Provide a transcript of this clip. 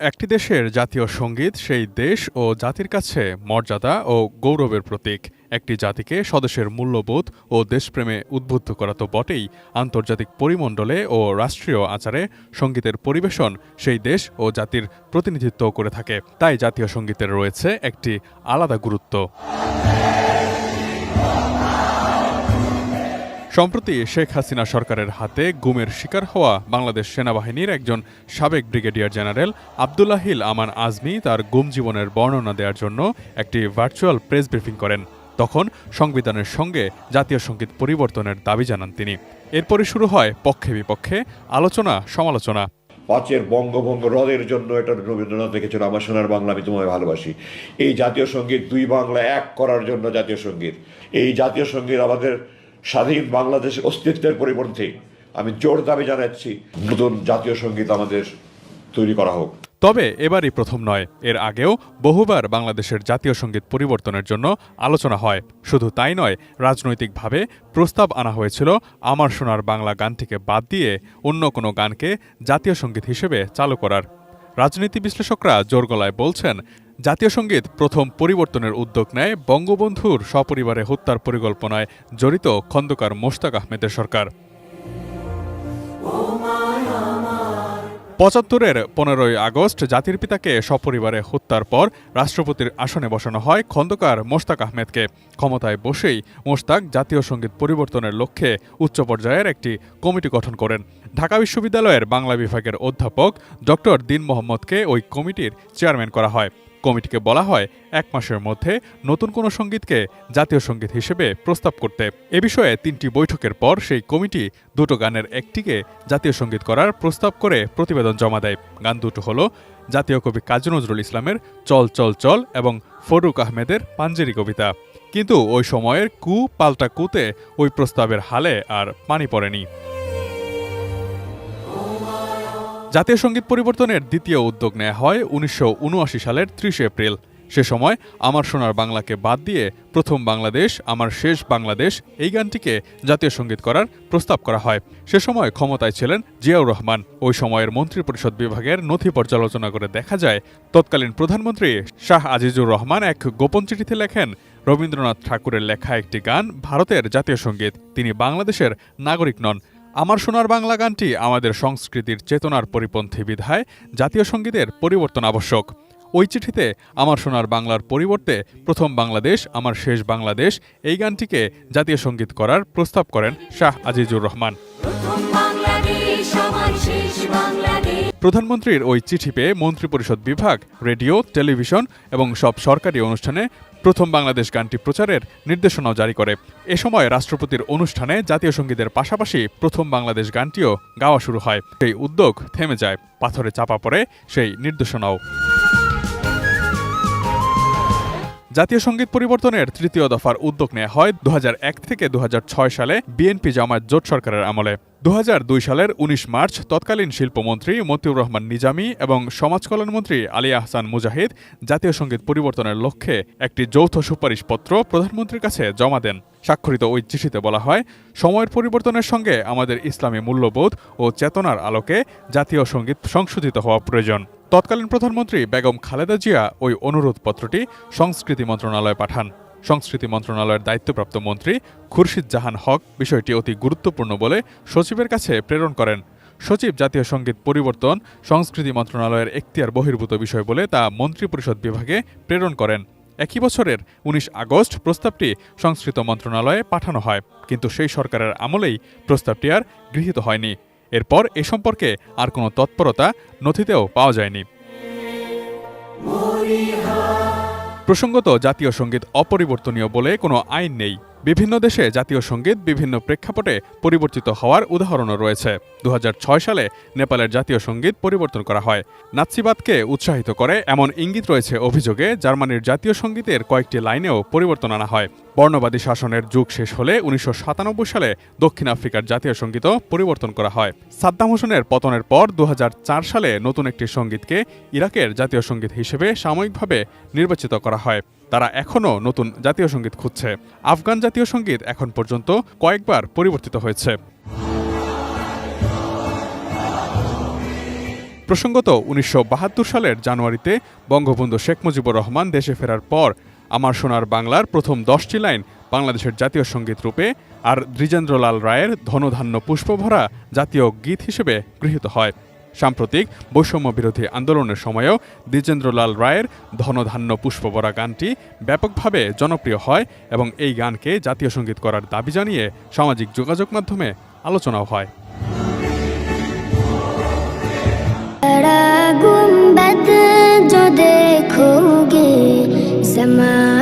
একটি দেশের জাতীয় সংগীত, সেই দেশ ও জাতির কাছে মর্যাদা ও গৌরবের প্রতীক। একটি জাতিকে স্বদেশের মূল্যবোধ ও দেশপ্রেমে উদ্বুদ্ধ করা তো বটেই। আন্তর্জাতিক পরিমণ্ডলে ও রাষ্ট্রীয় আচারে সঙ্গীতের পরিবেশন সেই দেশ ও জাতির প্রতিনিধিত্ব করে থাকে। তাই জাতীয় সঙ্গীতের রয়েছে একটি আলাদা গুরুত্ব। সম্প্রতি শেখ হাসিনা সরকারের হাতে গুমের শিকার হওয়া বাংলাদেশ সেনাবাহিনীর একজন সাবেক ব্রিগেডিয়ার জেনারেল আবদুল্লাহিল আমান আজমি তার গুম জীবনের বর্ণনা দেওয়ার জন্য একটি ভার্চুয়াল প্রেস ব্রিফিং করেন। তখন সংবিধানের সঙ্গে জাতীয় সংগীত পরিবর্তনের দাবি জানান তিনি। এরপরে শুরু হয় পক্ষে বিপক্ষে আলোচনা সমালোচনা। পাঁচের বঙ্গভঙ্গ হ্রদের জন্য এটা রবীন্দ্রনাথ লিখেছিল, আমার সোনার বাংলা আমি তোমায় ভালোবাসি। এই জাতীয় সংগীত দুই বাংলা এক করার জন্য জাতীয় সংগীত। এই জাতীয় সংগীত আমাদের স্বাধীন বাংলাদেশের অস্তিত্বের পরিপন্থী আমি জোর দাবি জানাচ্ছি, নতুন জাতীয় সংগীত আমাদের তৈরি করা হোক। তবে এবারই প্রথম নয়, এর আগেও বহুবার বাংলাদেশের জাতীয় সংগীত পরিবর্তনের জন্য আলোচনা হয়। শুধু তাই নয়, রাজনৈতিকভাবে প্রস্তাব আনা হয়েছিল, আমার সোনার বাংলা গানটিকে বাদ দিয়ে অন্য কোনো গানকে জাতীয় সংগীত হিসেবে চালু করার। রাজনীতি বিশ্লেষকরা জোর গলায় বলছেন জাতীয় সংগীত প্রথম পরিবর্তনের উদ্যোগ নেয় বঙ্গবন্ধুর সপরিবারে হত্যার পরিকল্পনায় জড়িত খন্দকার মোশতাক আহমেদের সরকার। পঁচাত্তরের পনেরোই আগস্ট জাতির পিতাকে সপরিবারে হত্যার পর রাষ্ট্রপতির আসনে বসানো হয় খন্দকার মোশতাক আহমেদকে। ক্ষমতায় বসেই মোশতাক জাতীয় সংগীত পরিবর্তনের লক্ষ্যে উচ্চ পর্যায়ের একটি কমিটি গঠন করেন। ঢাকা বিশ্ববিদ্যালয়ের বাংলা বিভাগের অধ্যাপক ডক্টর দিন মোহাম্মদকে ওই কমিটির চেয়ারম্যান করা হয়। কমিটিকে বলা হয় এক মাসের মধ্যে নতুন কোনো সঙ্গীতকে জাতীয় সংগীত হিসেবে প্রস্তাব করতে। এ বিষয়ে তিনটি বৈঠকের পর সেই কমিটি দুটো গানের একটিকে জাতীয় সংগীত করার প্রস্তাব করে প্রতিবেদন জমা দেয়। গান দুটো হল জাতীয় কবি কাজী নজরুল ইসলামের চল চল চল এবং ফরুক আহমেদের পাঞ্জেরি কবিতা। কিন্তু ওই সময়ের কু পাল্টা কুতে ওই প্রস্তাবের হালে আর পানি পড়েনি। জাতীয় সংগীত পরিবর্তনের দ্বিতীয় উদ্যোগ নেওয়া হয় উনিশশো উনআশি সালের ত্রিশে এপ্রিল। সে সময় আমার সোনার বাংলাকে বাদ দিয়ে প্রথম বাংলাদেশ, আমার শেষ বাংলাদেশ এই গানটিকে জাতীয় সংগীত করার প্রস্তাব করা হয়। সে সময় ক্ষমতায় ছিলেন জিয়াউর রহমান। ওই সময়ের মন্ত্রিপরিষদ বিভাগের নথি পর্যালোচনা করে দেখা যায়, তৎকালীন প্রধানমন্ত্রী শাহ আজিজুর রহমান এক গোপন চিঠিতে লেখেন, রবীন্দ্রনাথ ঠাকুরের লেখা একটি গান ভারতের জাতীয় সংগীত। তিনি বাংলাদেশের নাগরিক নন। আমার সোনার বাংলা গানটি আমাদের সংস্কৃতির চেতনার পরিপন্থী বিধায় জাতীয় সঙ্গীতের পরিবর্তন আবশ্যক। ওই চিঠিতে আমার সোনার বাংলার পরিবর্তে প্রথম বাংলাদেশ আমার শেষ বাংলাদেশ এই গানটিকে জাতীয় সংগীত করার প্রস্তাব করেন শাহ আজিজুর রহমান। প্রধানমন্ত্রীর ওই চিঠি পেয়ে মন্ত্রিপরিষদ বিভাগ রেডিও টেলিভিশন এবং সব সরকারি অনুষ্ঠানে প্রথম বাংলাদেশ গানটি প্রচারের নির্দেশনাও জারি করে। এ সময় রাষ্ট্রপতির অনুষ্ঠানে জাতীয় সঙ্গীতের পাশাপাশি প্রথম বাংলাদেশ গানটিও গাওয়া শুরু হয়। সেই উদ্যোগ থেমে যায়, পাথরে চাপা পড়ে সেই নির্দেশনাও। জাতীয় সংগীত পরিবর্তনের তৃতীয় দফার উদ্যোগ নেওয়া হয় দু হাজার এক থেকে দু হাজার ছয় সালে বিএনপি জামায়াত জোট সরকারের আমলে। দু হাজার দুই সালের ১৯ মার্চ তৎকালীন শিল্পমন্ত্রী মতিউর রহমান নিজামী এবং সমাজ কল্যাণমন্ত্রী আলী আহসান মুজাহিদ জাতীয় সংগীত পরিবর্তনের লক্ষ্যে একটি যৌথ সুপারিশপত্র প্রধানমন্ত্রীর কাছে জমা দেন। স্বাক্ষরিত ওই চিঠিতে বলা হয়, সময়ের পরিবর্তনের সঙ্গে আমাদের ইসলামী মূল্যবোধ ও চেতনার আলোকে জাতীয় সংগীত সংশোধিত হওয়া প্রয়োজন। তৎকালীন প্রধানমন্ত্রী বেগম খালেদা জিয়া ওই অনুরোধপত্রটি সংস্কৃতি মন্ত্রণালয়ে পাঠান। সংস্কৃতি মন্ত্রণালয়ের দায়িত্বপ্রাপ্ত মন্ত্রী খুরশিদ জাহান হক বিষয়টি অতি গুরুত্বপূর্ণ বলে সচিবের কাছে প্রেরণ করেন। সচিব জাতীয় সংগীত পরিবর্তন, সংস্কৃতি মন্ত্রণালয়ের এখতিয়ার বহির্ভূত বিষয় বলে তা মন্ত্রিপরিষদ বিভাগে প্রেরণ করেন। একই বছরের ১৯ আগস্ট প্রস্তাবটি সংস্কৃত মন্ত্রণালয়ে পাঠানো হয়, কিন্তু সেই সরকারের আমলেই প্রস্তাবটি আর গৃহীত হয়নি। এরপর এ সম্পর্কে আর কোনো তৎপরতা নথিতেও পাওয়া যায়নি। প্রসঙ্গত জাতীয় সংগীত অপরিবর্তনীয় বলে কোনো আইন নেই। বিভিন্ন দেশে জাতীয় সংগীত বিভিন্ন প্রেক্ষাপটে পরিবর্তিত হওয়ার উদাহরণও রয়েছে। দু হাজার ছয় সালে নেপালের জাতীয় সংগীত পরিবর্তন করা হয়। নাৎসিবাদকে উৎসাহিত করে এমন ইঙ্গিত রয়েছে অভিযোগে জার্মানির জাতীয় সঙ্গীতের কয়েকটি লাইনেও পরিবর্তন আনা হয়। বর্ণবাদী শাসনের যুগ শেষ হলে উনিশশো সাতানব্বই সালে দক্ষিণ আফ্রিকার জাতীয় সঙ্গীতও পরিবর্তন করা হয়। সাদ্দাম হোসেনের পতনের পর দুহাজার চার সালে নতুন একটি সঙ্গীতকে ইরাকের জাতীয় সংগীত হিসেবে সাময়িকভাবে নির্বাচিত করা হয়। তারা এখনও নতুন জাতীয় সংগীত খুঁজছে। আফগান জাতীয় সংগীত এখন পর্যন্ত কয়েকবার পরিবর্তিত হয়েছে। প্রসঙ্গত, উনিশশো বাহাত্তর সালের জানুয়ারিতে বঙ্গবন্ধু শেখ মুজিবুর রহমান দেশে ফেরার পর আমার সোনার বাংলার প্রথম দশটি লাইন বাংলাদেশের জাতীয় সংগীত রূপে আর দ্বিজেন্দ্রলাল রায়ের ধনধান্য পুষ্পভরা জাতীয় গীত হিসেবে গৃহীত হয়। সাম্প্রতিক বৈষম্য বিরোধী আন্দোলনের সময়েও দ্বিজেন্দ্রলাল রায়ের ধনধান্য পুষ্পভরা গানটি ব্যাপকভাবে জনপ্রিয় হয় এবং এই গানকে জাতীয় সঙ্গীত করার দাবি জানিয়ে সামাজিক যোগাযোগ মাধ্যমে আলোচনাও হয় बड़ा गुम्बद जो देखोगे समा